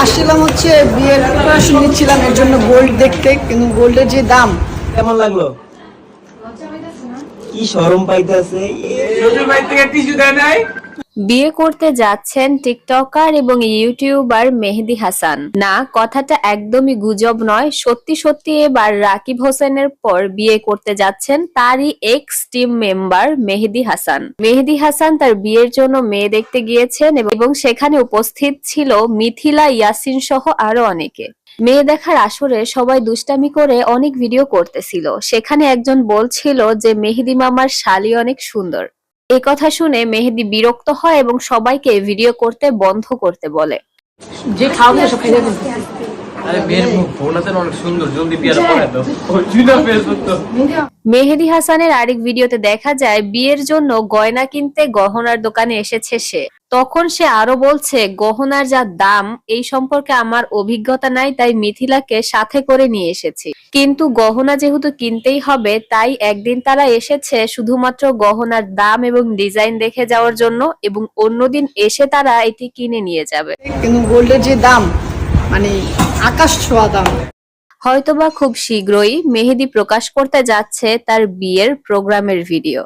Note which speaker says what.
Speaker 1: আসছিলাম হচ্ছে বিয়ের প্রিপারেশন নিচ্ছিলাম এর জন্য গোল্ড দেখতে কিন্তু গোল্ডের যে দাম
Speaker 2: কেমন লাগল? কি সরম পাইতেছে?
Speaker 3: এই শ্বশুর বাড়ি থেকে টিস্যু দেয় নাই?
Speaker 4: বিয়ে করতে যাচ্ছেন টিকটকার এবং ইউটিউবার মেহেদি হাসান। না, কথাটা একদমই গুজব নয়। সত্যি সত্যি এবার রাকিব হোসেনের পর বিয়ে করতে যাচ্ছেন তারই ex team member Mehedi Hasan. Mehedi Hasan তার বিয়ের জন্য মেয়ে দেখতে গিয়েছেন এবং সেখানে উপস্থিত ছিল মিথিলা, ইয়াসিন সহ আরও অনেকে। মেয়ে দেখার আসরে সবাই দুষ্টামি করে অনেক ভিডিও করতেছিল। সেখানে একজন বলছিল যে, মেহেদি মামার শালি অনেক সুন্দর। এই কথা শুনে মেহেদি বিরক্ত হয় এবং সবাইকে ভিডিও করতে বন্ধ করতে বলে।
Speaker 1: যে
Speaker 4: মেহেদি হাসানের আরেক ভিডিওতে দেখা যায় বিয়ের জন্য গয়না কিনতে গহনার দোকানে এসেছে সে। তখন সে আরও বলছে গহনার যা দাম এই সম্পর্কে আমার অভিজ্ঞতা নাই তাই মিথিলাকে সাথে করে নিয়ে এসেছি। কিন্তু গহনা যেহেতু কিনতেই হবে তাই একদিন তারা এসেছে শুধুমাত্র গহনার দাম এবং ডিজাইন দেখে যাওয়ার জন্য এবং অন্যদিন এসে তারা এটি কিনে নিয়ে যাবে।
Speaker 1: কিন্তু গোল্ডের যে দাম মানে আকাশ ছোঁয়া দাম।
Speaker 4: হয়তোবা খুব শীঘ্রই মেহেদি প্রকাশ করতে যাচ্ছে তার বিয়ের প্রোগ্রামের ভিডিও।